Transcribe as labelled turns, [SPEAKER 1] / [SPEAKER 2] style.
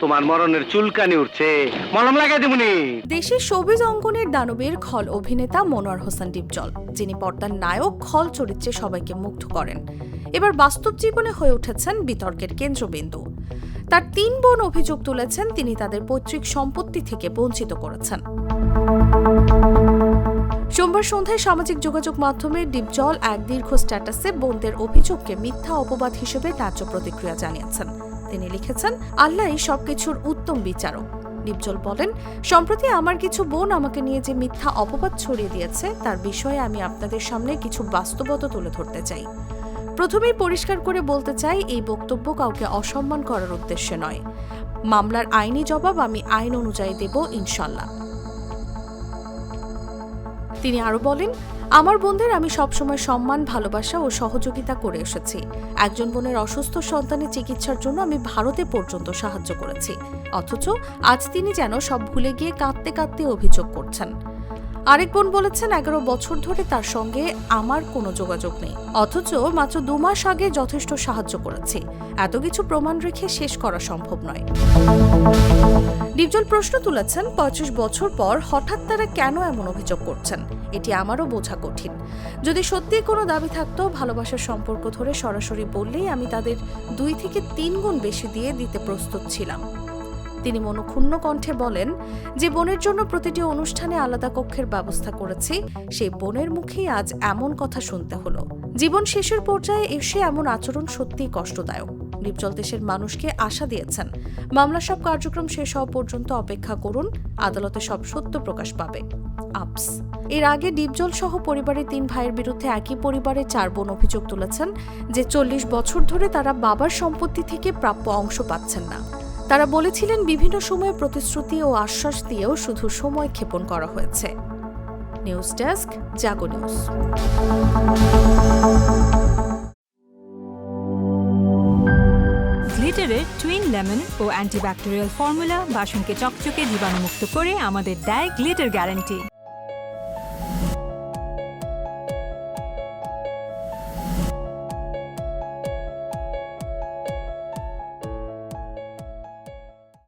[SPEAKER 1] তোমার মরণের চুলকানি উঠছে। মলম লাগাই
[SPEAKER 2] দেশের অঙ্গনের দানবের খল অভিনেতা মনোয়ার হোসেন ডিপজল, যিনি পর্দার নায়ক, খল চরিত্রে সবাইকে মুগ্ধ করেন। এবার বাস্তব জীবনে হয়ে উঠেছেন বিতর্কের কেন্দ্রবিন্দু। তার তিন বোন অভিযোগ তুলেছেন, তিনি তাদের পৈতৃক সম্পত্তি থেকে বঞ্চিত করেছেন। সোমবার সন্ধ্যায় সামাজিক যোগাযোগ মাধ্যমে ডিপজল এক দীর্ঘ স্ট্যাটাসে বোনদের অভিযোগকে মিথ্যা অপবাদ হিসেবে ন্যায্য প্রতিক্রিয়া জানিয়েছেন। তিনি লিখেছেন আল্লাহ সবকিছুর উত্তম বিচারক। ডিপজল বলেন, সম্প্রতি আমার কিছু বোন আমাকে নিয়ে যে মিথ্যা অপবাদ ছড়িয়ে দিয়েছে, তার বিষয়ে আমি আপনাদের সামনে কিছু বাস্তবতা তুলে ধরতে চাই। প্রথমেই পরিষ্কার করে বলতে চাই, এই বক্তব্য কাউকে অসম্মান করার উদ্দেশ্যে নয়। মামলার আইনি জবাব আমি আইন অনুযায়ী দেব ইনশাল্লাহ। তিনি আরও বলেন, আমার বোনদের আমি সবসময় সম্মান, ভালোবাসা ও সহযোগিতা করে এসেছি। একজন বোনের অসুস্থ সন্তানের চিকিৎসার জন্য আমি ভারতে পর্যন্ত সাহায্য করেছি। অথচ আজ তিনি যেন সব ভুলে গিয়ে কাঁদতে কাঁদতে অভিযোগ করছেন। আরেক বোন বলেছেন, এগারো বছর ধরে তার সঙ্গে আমার কোনো যোগাযোগ নেই। অথচ মাত্র দু মাস আগে যথেষ্ট সাহায্য করেছি। এত কিছু প্রমাণ রেখে শেষ করা সম্ভব নয়। ডিপজল প্রশ্ন তুলেছেন, পঁয়ত্রিশ বছর পর হঠাৎ তারা কেন এমন অভিযোগ করছেন? এটি আমারও বোঝা কঠিন। যদি সত্যি কোনো দাবি থাকতো, ভালোবাসার সম্পর্ক ধরে সরাসরি বললেই আমি তাদের দুই থেকে তিন গুণ বেশি দিয়ে দিতে প্রস্তুত ছিলাম। তিনি মনক্ষুণ্ণ কণ্ঠে বলেন, যে বোনের জন্য প্রতিটি অনুষ্ঠানে আলাদা কক্ষের ব্যবস্থা করেছি সেই বোনের মুখেই আজ এমন কথা শুনতে হলো। জীবন শেষের পর্যায়ে এসে এমন আচরণ সত্যিই কষ্টদায়ক। ডিপজল দেশের মানুষকে আশা দিয়েছেন। মামলা সব কার্যক্রম শেষ হওয়া পর্যন্ত অপেক্ষা করুন, আদালতে সব সত্য প্রকাশ পাবে। আপস। এর আগে ডিপজল সহ পরিবারের তিন ভাইয়ের বিরুদ্ধে একই পরিবারের চার বোন অভিযোগ তুলেছেন যে চল্লিশ বছর ধরে তারা বাবার সম্পত্তি থেকে প্রাপ্য অংশ পাচ্ছেন না। তারা বলেছিলেন বিভিন্ন সময়ে প্রতিশ্রুতি ও আশ্বাস দিয়েও শুধু সময় ক্ষেপণ করা হয়েছে। News desk, Jago news.
[SPEAKER 3] গ্লিটারের twin lemon ও অ্যান্টিব্যাকটেরিয়াল ফর্মুলা বাসনকে চকচকে জীবাণুমুক্ত করে আমাদের দেয় গ্লিটার গ্যারান্টি।